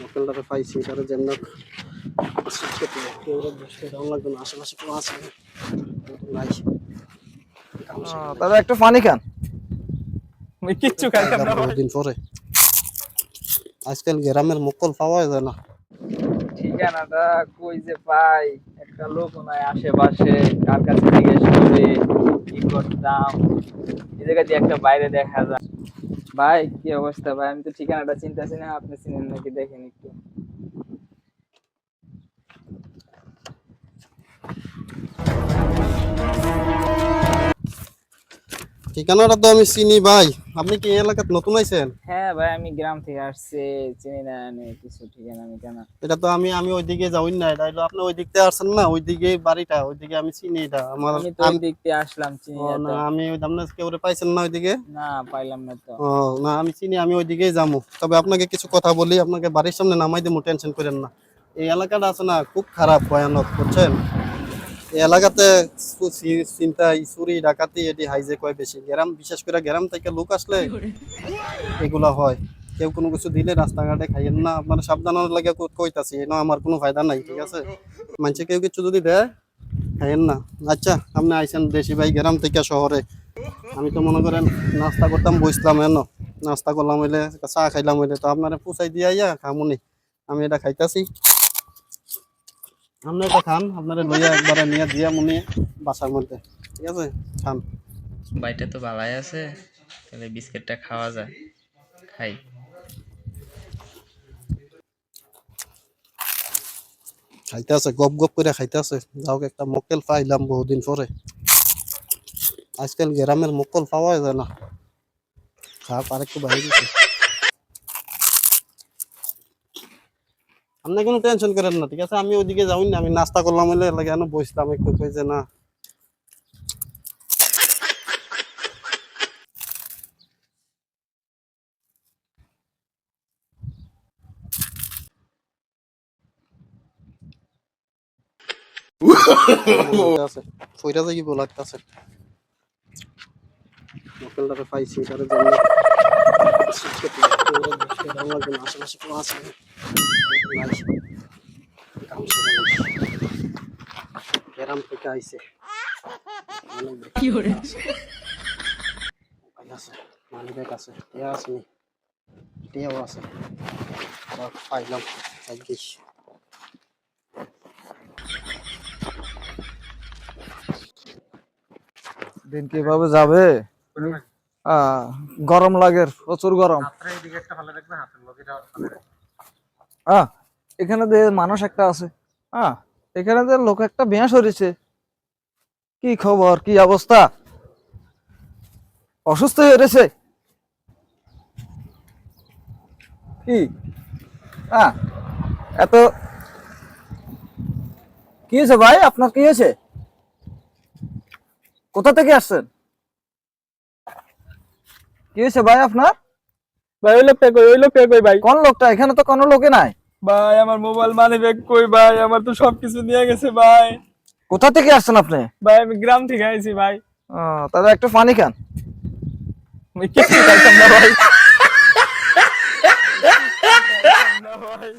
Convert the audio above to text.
মক্কেলটাকে পাইছি তারা যেন আশেপাশে কেউ আছে? নাই। দাদা একটু পানি খান। কিচ্ছু খাইতাম না পরে। আজকাল গ্রামের মক্কল পাওয়া যায় না। ঠিকানাটা কই যে পাই? একটা লোক নাই আশেপাশে কার কাছে জিজ্ঞেস করে কি করতাম? এই জায়গা দিয়ে একটা বাইরে দেখা যায়। ভাই কি অবস্থা ভাই? আমি তো ঠিকানাটা চিন্তাছি না আপনি চিনেন নাকি দেখেন একটু। ঠিকানাটা তো আমি চিনি ভাই। আপনি কি এই এলাকাত নতুন আইছেন? হ্যাঁ ভাই আমি গ্রাম থেকে আসছি চিনি না কিছু ঠিকানা আমি কেন এটা তো আমি আমি ওইদিকে যাওই না এটা হলো আপনি ওই দিক থেকে আসছেন না ওইদিকে বাড়িটা ওইদিকে আমি চিনি এটা। আমার আমি তো ওই দিক দিয়ে আসলাম চিনি না আমি ওই আপনার কেউ পাইছেন না ওইদিকে? না পাইলাম না তো। ও না আমি চিনি আমি ওইদিকেই যাব। তবে আপনাকে কিছু কথা বলি আপনাকে বাড়ির সামনে নামাই দেবো টেনশন করেন না। এই এলাকাটা আছে না খুব খারাপ ভয়ানক বুঝছেন? এলাকাতে চিন্তাই চুরি ডাকাতি এটি হাইজে কয় বেশি? গ্রাম বিশেষ করে গ্রাম থেকে লোক আসলে এগুলা হয়। কেউ কোনো কিছু দিলে রাস্তাঘাটে খাইয়েন না আপনার সাবধানের লাগে কই- কইতাছি না আমার কোনো ফায়দা নাই ঠিক আছে? মানুষে কেউ কিছু যদি দেয় খাইয়েন না। আচ্ছা আপনি আইসেন দেশি ভাই গ্রাম থেকে শহরে। আমি তো মনে করেন নাস্তা করতাম বসলাম এন। নাস্তা করলাম হইলে চা খাইলাম হইলে তো আপনারা পুষাই দিয়ে আইয়া খামুনি। আমি এটা খাইতাছি। আপনি এটা খান আপনারা লইয়া একবারে নিয়ে দিয়া মুনি বাসার মধ্যে। ঠিক আছে? খান। বাইটা তো ভালাই আছে তাহলে বিস্কিটটা খাওয়া যায়। খাই। খাইতেছে গপ গপ করে খাইতেছে যাও একটা মক্কেল পাইলাম বহুদিন পরে। আজকাল গ্রামের মক্কল পাওয়া যায় না। খাপ আর একটু বাইরে আপনি কোনো টেনশন করেন না ঠিক আছে? আমি ওইদিকে যাই না আমি নাস্তা করলাম হলে লাগে আমি বসলাম একটু কইছে না। আছে। ফইরা যাই বলা লাগতাছে। মক্কেলটাকে পাইছি তারা জন্য। না আশেপাশে কেউ আছে। গ্রাম থেকে আইছে। কি করে আছে। মানি ব্যাগ আছে টিয়া আছে টিয়াও আছে। পাইলাম ভাগ্যিস দিন কীভাবে যাবে? আহ, গরম লাগে প্রচুর গরম। আহ, এখানে যে মানুষ একটা আছে। হ্যাঁ এখানে যে লোক একটা বিয়া সরেছে কি খবর? কি অবস্থা? অসুস্থ হয়ে রয়েছে। কি? হ্যাঁ এত কি হয়েছে ভাই? আপনার কি হয়েছে? কোথা থেকে আসছেন? কি হয়েছে ভাই আপনার? ভাই ওই লোকটা কই ওই লোকটা কই ভাই? কোন লোকটা? এখানে তো কোনো লোকে নাই। ভাই আমার মোবাইল মানি ব্যাগ কই ভাই? আমার তো সবকিছু নিয়ে গেছে ভাই। কোথা থেকে আসছেন আপনি? ভাই আমি গ্রাম থেকে আইছি ভাই। আহ, তাহলে একটু পানি খান আমি কিচ্ছু খাইতাম না ভাই।